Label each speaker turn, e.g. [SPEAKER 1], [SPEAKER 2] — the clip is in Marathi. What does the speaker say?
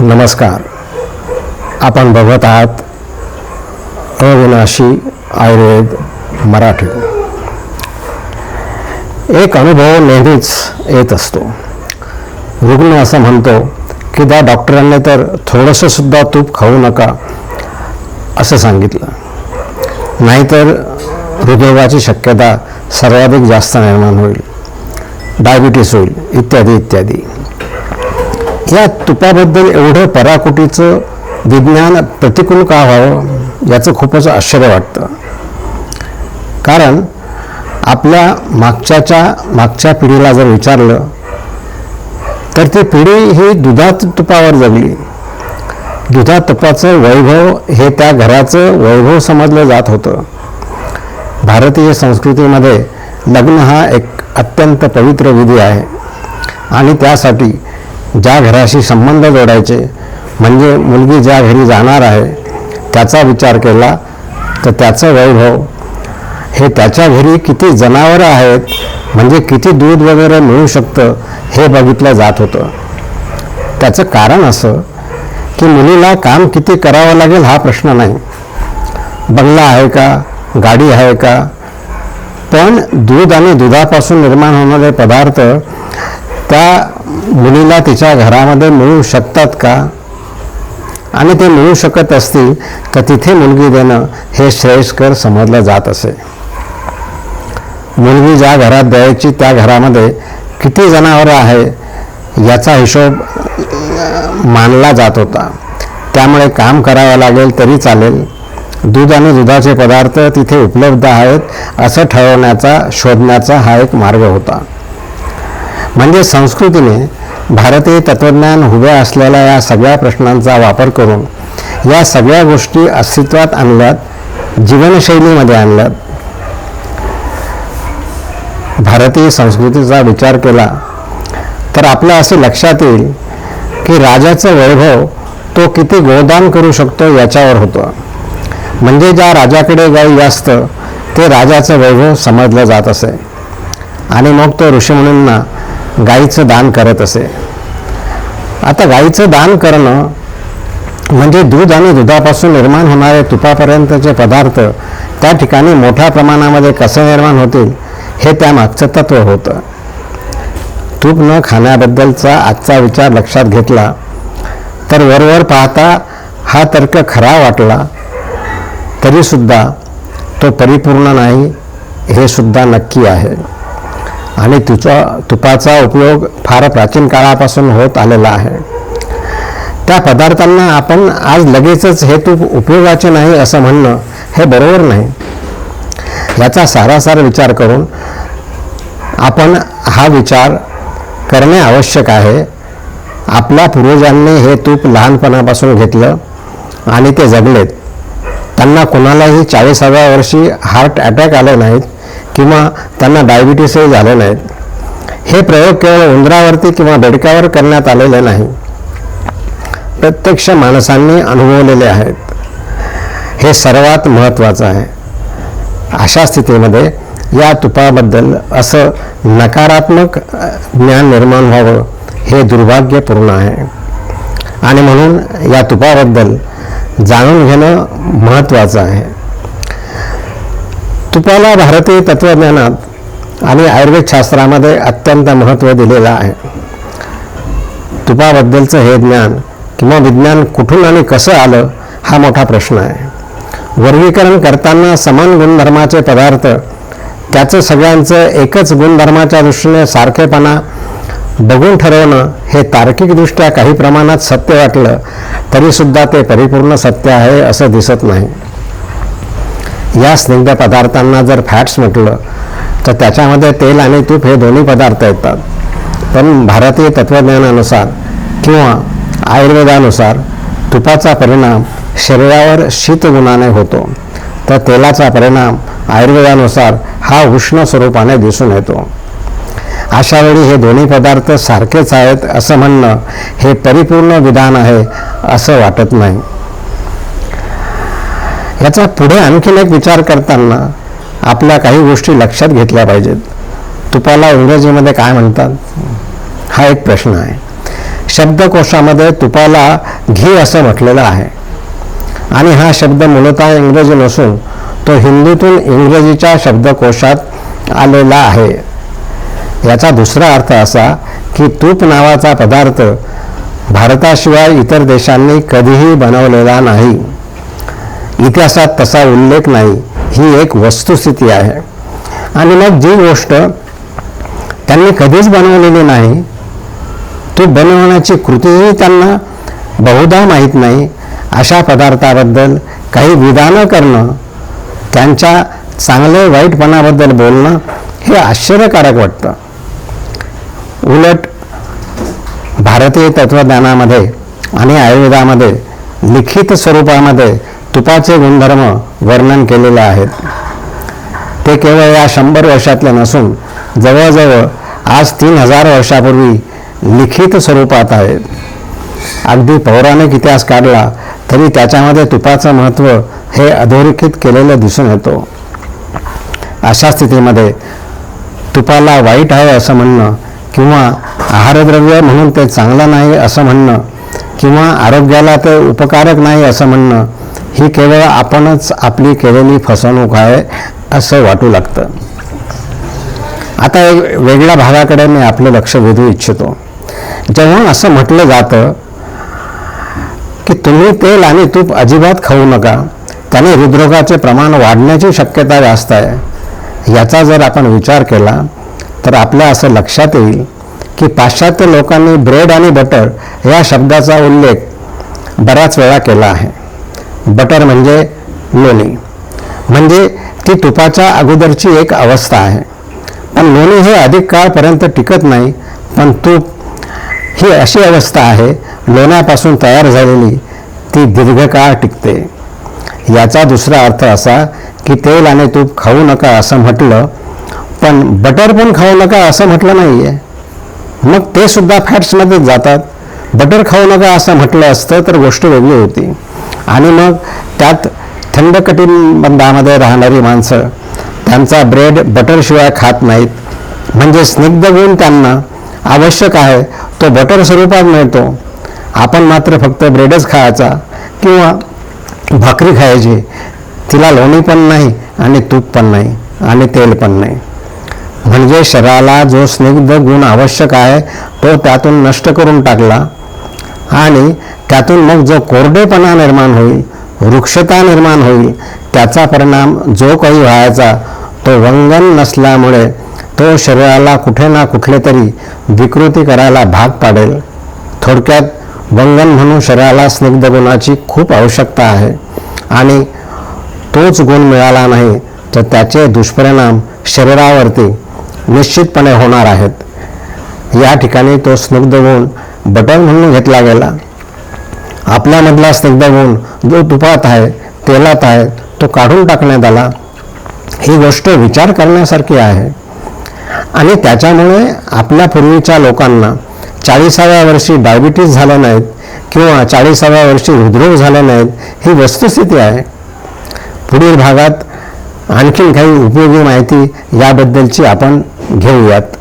[SPEAKER 1] नमस्कार. आपण बघत आहात अविनाशी आयुर्वेद मराठी. एक अनुभव नेहमीच येत असतो. रुग्ण असं म्हणतो की त्या डॉक्टरांनी तर थोडंसंसुद्धा तूप खाऊ नका असं सांगितलं. नाहीतर हृदयोगाची शक्यता सर्वाधिक जास्त निर्माण होईल. डायबिटीस होईल इत्यादी इत्यादी. त्या तुपाबद्दल एवढं पराकुटीचं विज्ञान प्रतिकूल का व्हावं याचं खूपच आश्चर्य वाटतं. कारण आपल्या मागच्याच्या मागच्या पिढीला जर विचारलं तर ती पिढी ही दुधात तुपावर जगली. दुधात तुपाचं वैभव हे त्या घराचं वैभव समजलं जात होतं. भारतीय संस्कृतीमध्ये लग्न हा एक अत्यंत पवित्र विधी आहे. आणि त्यासाठी ज्या घराशी संबंध जोडायचे म्हणजे मुलगी ज्या घरी जाणार आहे त्याचा विचार केला तर त्याचं वैभव हो. हे त्याच्या घरी किती जनावरं आहेत म्हणजे किती दूध वगैरे मिळू शकतं हे बघितलं जात होतं. त्याचं कारण असं की मुलीला काम किती करावं लागेल हा प्रश्न नाही. बंगला आहे का गाडी आहे का? पण दूध आणि दुधापासून निर्माण होणारे पदार्थ त्या मुलीला तिच्या घरामध्ये मिळू शकतात का? आणि ते मिळू शकत असतील तर तिथे मुलगी देणं हे श्रेयस्कर समजलं जात असे. मुलगी ज्या घरात द्यायची त्या घरामध्ये किती जनावरं आहे याचा हिशोब मानला जात होता. त्यामुळे काम करावं लागेल तरी चालेल. दूध आणि दुधाचे पदार्थ तिथे उपलब्ध आहेत असं ठरवण्याचा शोधण्याचा हा एक मार्ग होता. म्हणजे संस्कृतीने भारतीय तत्त्वज्ञान उभ्या असलेल्या या सगळ्या प्रश्नांचा वापर करून या सगळ्या गोष्टी अस्तित्वात आणल्यात जीवनशैलीमध्ये आणल्यात. भारतीय संस्कृतीचा विचार केला तर आपलं असे लक्षात येईल की राजाचं वैभव तो किती गोदान करू शकतो याच्यावर होतं. म्हणजे ज्या राजाकडे गाई जास्त ते राजाचं वैभव समजलं जात असे. आणि मग तो ऋषीमुनींना गाईचं दान करत असे. आता गाईचं दान करणं म्हणजे दूध आणि दुधापासून निर्माण होणारे तुपापर्यंतचे पदार्थ त्या ठिकाणी मोठ्या प्रमाणामध्ये कसे निर्माण होतील हे त्यामागचं तत्व होतं. तूप न खाण्याबद्दलचा आजचा विचार लक्षात घेतला तर वरवर पाहता हा तर्क खरा वाटला. तरीसुद्धा तो परिपूर्ण नाही हे सुद्धा नक्की आहे. आणि तुचा तुपाचा उपयोग फार प्राचीन काळापासून होत आलेला आहे. त्या पदार्थांना आपण आज लगेचच हे तूप उपयोगाचे नाही असं म्हणणं हे बरोबर नाही. याचा सारासार विचार करून आपण हा विचार करणे आवश्यक आहे. आपल्या पूर्वजांनी हे तूप लहानपणापासून घेतलं आणि ते जगलेत. त्यांना कोणालाही चाळीसाव्या वर्षी हार्ट अटॅक आले नाहीत किंवा त्यांना डायबिटीसही झाले नाहीत. हे प्रयोग केवळ उंदरावरती किंवा बेडकावर करण्यात आलेले नाही. प्रत्यक्ष माणसांनी अनुभवलेले आहेत. हे सर्वात महत्त्वाचं आहे. अशा स्थितीमध्ये या तुपाबद्दल असं नकारात्मक ज्ञान निर्माण व्हावं हे दुर्भाग्यपूर्ण आहे. आणि म्हणून या तुपाबद्दल जाणून घेणं महत्त्वाचं आहे. तुपाला भारतीय तत्त्वज्ञानात आणि आयुर्वेद शास्त्रामध्ये अत्यंत महत्त्व दिलेलं आहे. तुपाबद्दलचं हे ज्ञान किंवा विज्ञान कुठून आणि कसं आलं हा मोठा प्रश्न आहे. वर्गीकरण करताना समान गुणधर्माचे पदार्थ त्याचं सगळ्यांचं एकच गुणधर्माच्या दृष्टीने सारखेपणा बघून ठरवणं हे तार्किकदृष्ट्या काही प्रमाणात सत्य वाटलं तरीसुद्धा ते परिपूर्ण सत्य आहे असं दिसत नाही. या स्निग्ध पदार्थांना जर फॅट्स म्हटलं तर त्याच्यामध्ये तेल आणि तूप हे दोन्ही पदार्थ येतात. पण भारतीय तत्त्वज्ञानानुसार किंवा आयुर्वेदानुसार तुपाचा परिणाम शरीरावर शीतगुणाने होतो. तर तेलाचा परिणाम आयुर्वेदानुसार हा उष्ण स्वरूपाने दिसून येतो. अशा वेळी हे दोन्ही पदार्थ सारखेच आहेत असं म्हणणं हे परिपूर्ण विधान आहे असं वाटत नाही. याचा पुढे आणखीन एक विचार करताना आपल्या काही गोष्टी लक्षात घेतल्या पाहिजेत. तुपाला इंग्रजीमध्ये काय म्हणतात? हा एक प्रश्न आहे. शब्दकोशामध्ये तुपाला घी असं म्हटलेलं आहे. आणि हा शब्द मूलतः इंग्रजी नसून तो हिंदीतून इंग्रजीच्या शब्दकोशात आलेला आहे. याचा दुसरा अर्थ असा की तूप नावाचा पदार्थ भारताशिवाय इतर देशांनी कधीही बनवलेला नाही. इतिहासात तसा उल्लेख नाही. ही एक वस्तुस्थिती आहे. आणि मग जी गोष्ट त्यांनी कधीच बनवलेली नाही तूप बनवण्याची कृतीही त्यांना बहुधा माहीत नाही. अशा पदार्थाबद्दल काही विधानं करणं त्यांच्या चांगले वाईटपणाबद्दल बोलणं हे आश्चर्यकारक वाटतं. उलट भारतीय तत्त्वज्ञानामध्ये आणि आयुर्वेदामध्ये लिखित स्वरूपामध्ये तुपाचे गुणधर्म वर्णन केलेले आहेत. ते केवळ या शंभर वर्षातले नसून जवळजवळ आज तीन हजार वर्षापूर्वी लिखित स्वरूपात आहेत अगदी पौराणिक इतिहास काढला तरी त्याच्यामध्ये तुपाचं महत्त्व हे अधोरेखित केलेलं दिसून येतो. अशा स्थितीमध्ये तुपाला वाईट आहे असं म्हणणं किंवा आहारद्रव्य म्हणून ते चांगलं नाही असं म्हणणं किंवा आरोग्याला ते उपकारक नाही असं म्हणणं ही केवळ आपणच आपली केलेली फसवणूक आहे असं वाटू लागतं. आता एक वेगळ्या भागाकडे मी आपलं लक्ष वेधू इच्छितो. जेव्हा असं म्हटलं जातं की तुम्ही तेल आणि तूप अजिबात खाऊ नका त्याने हृदरोगाचे प्रमाण वाढण्याची शक्यता जास्त आहे. याचा जर आपण विचार केला तर आपल्या असं लक्षात येईल की पाश्चात्य लोकांनी ब्रेड आणि बटर या शब्दाचा उल्लेख बऱ्याच वेळा केला आहे. बटर म्हणजे लोणी. म्हणजे ती तुपाच्या अगोदरची एक अवस्था आहे. पण लोणी हे अधिक काळपर्यंत टिकत नाही पण तूप ही अशी अवस्था आहे लोण्यापासून तयार झालेली ती दीर्घकाळ टिकते. याचा दुसरा अर्थ असा की तेल आणि तूप खाऊ नका असं म्हटलं पण बटर पण खाऊ नका असं म्हटलं नाही आहे मग ते सुद्धा फॅट्समध्येच जातात. बटर खाऊ नका असं म्हटलं असतं तर गोष्ट वेगळी होती. आणि मग त्यात थंड कटिबंधामध्ये राहणारी माणसं त्यांचा ब्रेड बटरशिवाय खात नाहीत. म्हणजे स्निग्ध गुण त्यांना आवश्यक आहे. तो बटर स्वरूपात मिळतो. आपण मात्र फक्त ब्रेडच खायचा किंवा भाकरी खायची. तिला लोणी पण नाही आणि तूप पण नाही आणि तेल पण नाही. म्हणजे शरीराला जो स्निग्ध गुण आवश्यक आहे तो त्यातून नष्ट करून टाकला. आणि त्यातून मग जो कोरडेपणा निर्माण होईल वृक्षता निर्माण होईल त्याचा परिणाम जो काही व्हायचा तो वंगन नसल्यामुळे तो शरीराला कुठे ना कुठले तरी विकृती करायला भाग पाडेल. थोडक्यात वंगन म्हणून शरीराला स्निग्ध गुणाची खूप आवश्यकता आहे. आणि तोच गुण मिळाला नाही तर त्याचे दुष्परिणाम शरीरावरती निश्चितपणे होणार आहेत. या ठिकाणी तो स्निग्ध गुण बटन म्हणून घेतला गेला. आपल्यामधला स्निग्ध गुण जो तुपात आहे तेलात आहे तो काढून टाकण्यात आला. ही गोष्ट विचार करण्यासारखी आहे. आणि त्याच्यामुळे आपल्या पूर्वीच्या लोकांना चाळीसाव्या वर्षी डायबिटीज झाल्या नाहीत किंवा चाळीसाव्या वर्षी हृदरोग झाले नाहीत ही वस्तुस्थिती आहे. पुढील भागात आणखीन काही उपयोगी माहिती याबद्दलची आपण घेऊयात.